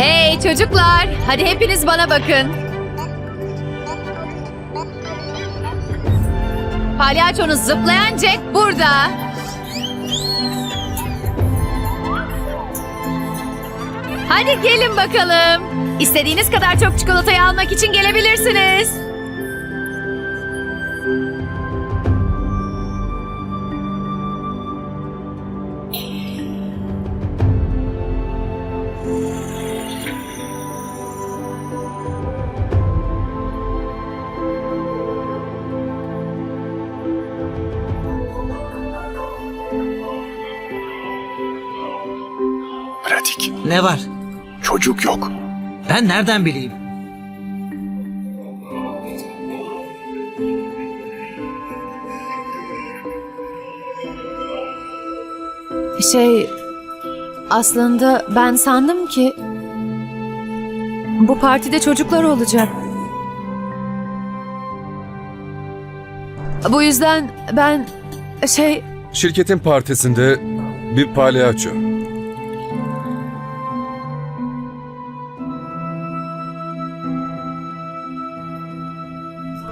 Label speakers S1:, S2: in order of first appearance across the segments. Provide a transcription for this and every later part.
S1: Hey çocuklar, hadi hepiniz bana bakın. Palyaçonuz zıplayan Jack burada. Hadi gelin bakalım. İstediğiniz kadar çok çikolatayı almak için gelebilirsiniz.
S2: Ne var?
S3: Çocuk yok.
S2: Ben nereden bileyim?
S1: Şey, aslında ben sandım ki bu partide çocuklar olacak. Bu yüzden ben şey
S4: Şirketin partisinde bir palyaço.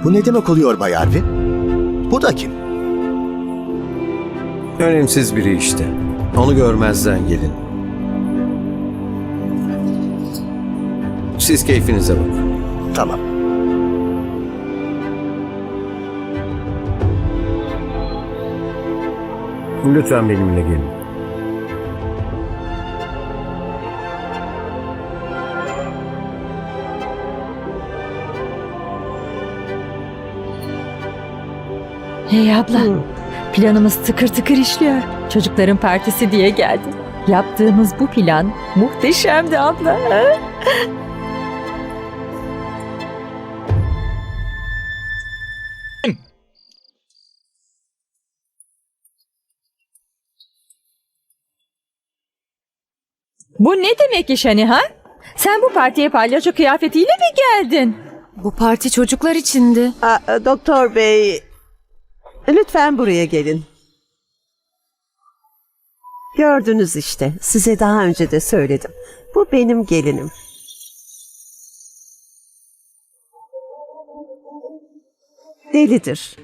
S3: Bu ne demek oluyor Bay Arvi? Bu da kim?
S5: Önemsiz biri işte. Onu görmezden gelin. Siz keyfinize bakın.
S3: Tamam.
S5: Lütfen benimle gelin.
S6: Hey abla, planımız tıkır tıkır işliyor. Çocukların partisi diye geldim. Yaptığımız bu plan muhteşemdi abla. Bu ne demek iş hani ha? Sen bu partiye palyaço kıyafetiyle mi geldin?
S1: bu parti çocuklar içindi.
S7: Aa, doktor bey, lütfen buraya gelin. Gördünüz işte, size daha önce de söyledim. Bu benim gelinim. Delidir.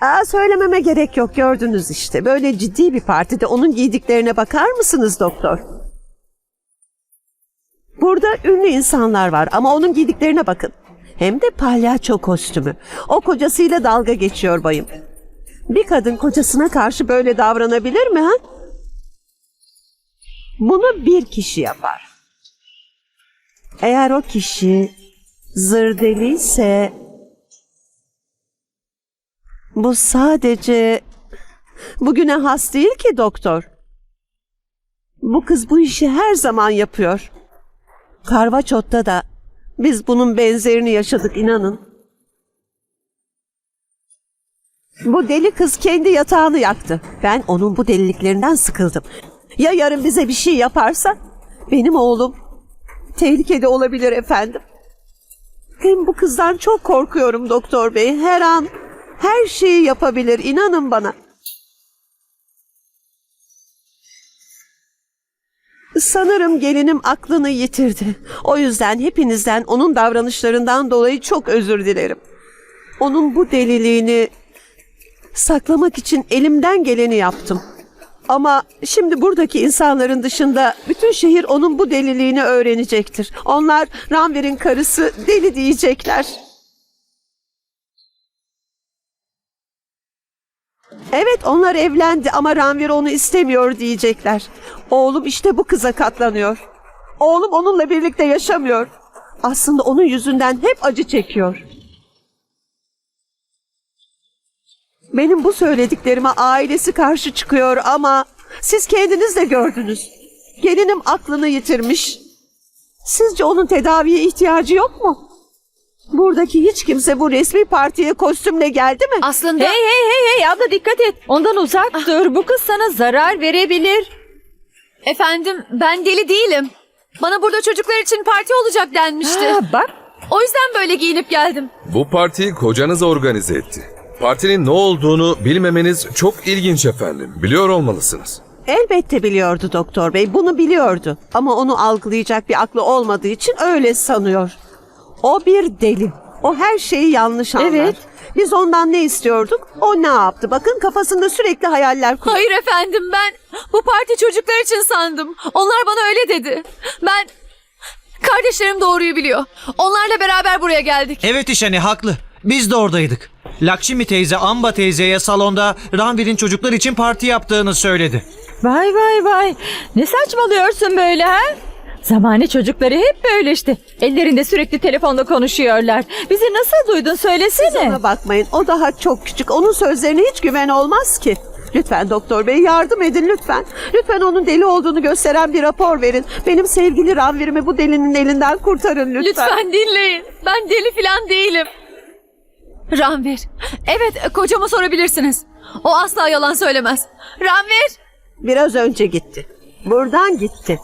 S7: Aa, söylememe gerek yok gördünüz işte. Böyle ciddi bir partide onun giydiklerine bakar mısınız doktor? Burada ünlü insanlar var ama onun giydiklerine bakın. Hem de palyaço kostümü. O kocasıyla dalga geçiyor bayım. Bir kadın kocasına karşı böyle davranabilir mi ha? Bunu bir kişi yapar. Eğer o kişi zırdeli ise bu sadece bugüne has değil ki doktor. Bu kız bu işi her zaman yapıyor. Karvaçot'ta da biz bunun benzerini yaşadık inanın. Bu deli kız kendi yatağını yaktı. Ben onun bu deliliklerinden sıkıldım. Ya yarın bize bir şey yaparsa? Benim oğlum tehlikede olabilir efendim. Hem bu kızdan çok korkuyorum doktor bey. Her an her şeyi yapabilir inanın bana. Sanırım gelinim aklını yitirdi. O yüzden hepinizden onun davranışlarından dolayı çok özür dilerim. Onun bu deliliğini saklamak için elimden geleni yaptım. Ama şimdi buradaki insanların dışında bütün şehir onun bu deliliğini öğrenecektir. Onlar Ranvir'in karısı deli diyecekler. Evet onlar evlendi ama Ranvir onu istemiyor diyecekler. Oğlum işte bu kıza katlanıyor. Oğlum onunla birlikte yaşamıyor. Aslında onun yüzünden hep acı çekiyor. Benim bu söylediklerime ailesi karşı çıkıyor ama siz kendiniz de gördünüz. Gelinim aklını yitirmiş. Sizce onun tedaviye ihtiyacı yok mu? Buradaki hiç kimse bu resmi partiye kostümle geldi mi?
S1: Aslında
S6: Hey hey hey hey abla dikkat et. Ondan uzak dur. Bu kız sana zarar verebilir.
S1: efendim ben deli değilim. Bana burada çocuklar için parti olacak denmişti.
S6: Ha, bak
S1: O yüzden böyle giyinip geldim.
S4: Bu partiyi kocanız organize etti. Partinin ne olduğunu bilmemeniz çok ilginç efendim. Biliyor olmalısınız.
S7: Elbette biliyordu doktor bey, bunu biliyordu. Ama onu algılayacak bir aklı olmadığı için öyle sanıyor. O bir deli. O her şeyi yanlış anlar.
S6: Evet.
S7: Biz ondan ne istiyorduk? O ne yaptı? Bakın kafasında sürekli hayaller kuruyor.
S1: Hayır efendim ben bu parti çocuklar için sandım. Onlar bana öyle dedi. Ben kardeşlerim doğruyu biliyor. Onlarla beraber buraya geldik.
S2: Evet işeni haklı. Biz de oradaydık. Lakşmi teyze Amba teyzeye salonda Ranvir'in çocuklar için parti yaptığını söyledi.
S6: Vay vay vay. Ne saçmalıyorsun böyle ha? Zamane çocukları hep böyle işte. Ellerinde sürekli telefonla konuşuyorlar. Bizi nasıl duydun söylesene.
S7: Ona bakmayın. O daha çok küçük. Onun sözlerine hiç güven olmaz ki. Lütfen doktor bey yardım edin lütfen. Lütfen onun deli olduğunu gösteren bir rapor verin. Benim sevgili Ranvir'imi bu delinin elinden kurtarın lütfen.
S1: Lütfen dinleyin. Ben deli falan değilim. Ranvir. Evet kocama sorabilirsiniz. O asla yalan söylemez. Ranvir.
S7: Biraz önce gitti. Buradan gitti.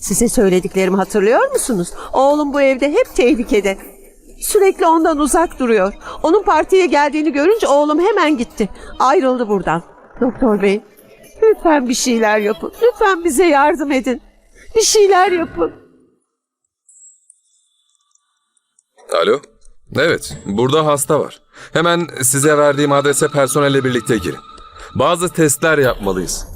S7: Size söylediklerimi hatırlıyor musunuz? Oğlum bu evde hep tehlikede. Sürekli ondan uzak duruyor. Onun partiye geldiğini görünce oğlum hemen gitti. Ayrıldı buradan. Doktor bey, lütfen bir şeyler yapın. Lütfen bize yardım edin. Bir şeyler yapın.
S4: Alo? Evet, burada hasta var. Hemen size verdiğim adrese personelle birlikte girin. Bazı testler yapmalıyız.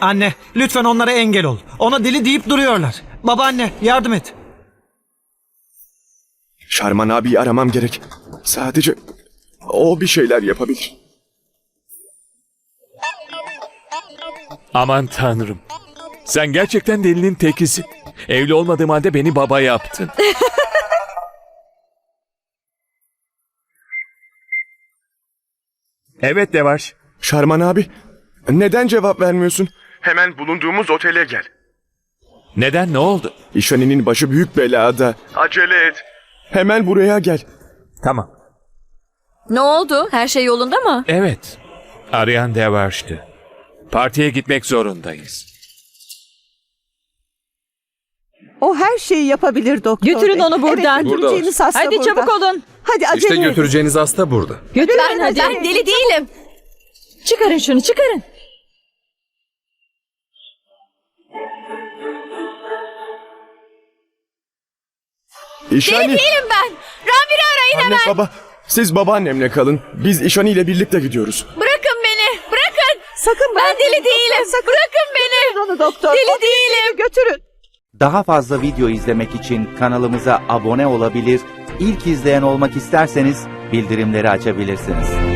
S2: Anne lütfen onlara engel ol. Ona deli deyip duruyorlar. Babaanne yardım et.
S8: Şarman abiyi aramam gerek. Sadece o bir şeyler yapabilir.
S9: Aman tanrım. Sen gerçekten delinin tekisin. Evli olmadığım halde beni baba yaptın. evet Devaş.
S8: Şarman abi, neden cevap vermiyorsun? Hemen bulunduğumuz otele gel.
S9: Neden ne oldu?
S8: İşani'nin başı büyük belada. Acele et. Hemen buraya gel.
S9: Tamam.
S1: Ne oldu? Her şey yolunda mı?
S9: Evet. Arayan Devaş'tı. Partiye gitmek zorundayız.
S7: O her şeyi yapabilir doktor
S6: Götürün
S7: bey.
S6: onu buradan.
S7: Evet,
S4: Burada
S7: götüreceğiniz hasta
S6: Hadi
S7: burada.
S6: çabuk olun.
S7: Hadi acele
S4: İşte
S7: edin.
S4: götüreceğiniz hasta burada.
S6: Götürün
S1: Ben,
S6: hadi.
S1: ben deli değilim.
S6: Çıkarın şunu çıkarın.
S8: İşani,
S1: Deli değilim ben. Ranvir'i arayın
S8: anne
S1: hemen.
S8: baba, siz babaannemle kalın. Biz İşani ile birlikte gidiyoruz.
S1: Bırakın beni. Bırakın.
S7: Sakın
S1: Ben
S7: bırakmayın
S1: deli
S7: doktor,
S1: değilim.
S7: sakın.
S1: Bırakın beni.
S7: Onu doktor.
S1: Deli
S7: O
S1: değilim.
S7: Götürün.
S10: Daha fazla video izlemek için kanalımıza abone olabilir, ilk izleyen olmak isterseniz bildirimleri açabilirsiniz.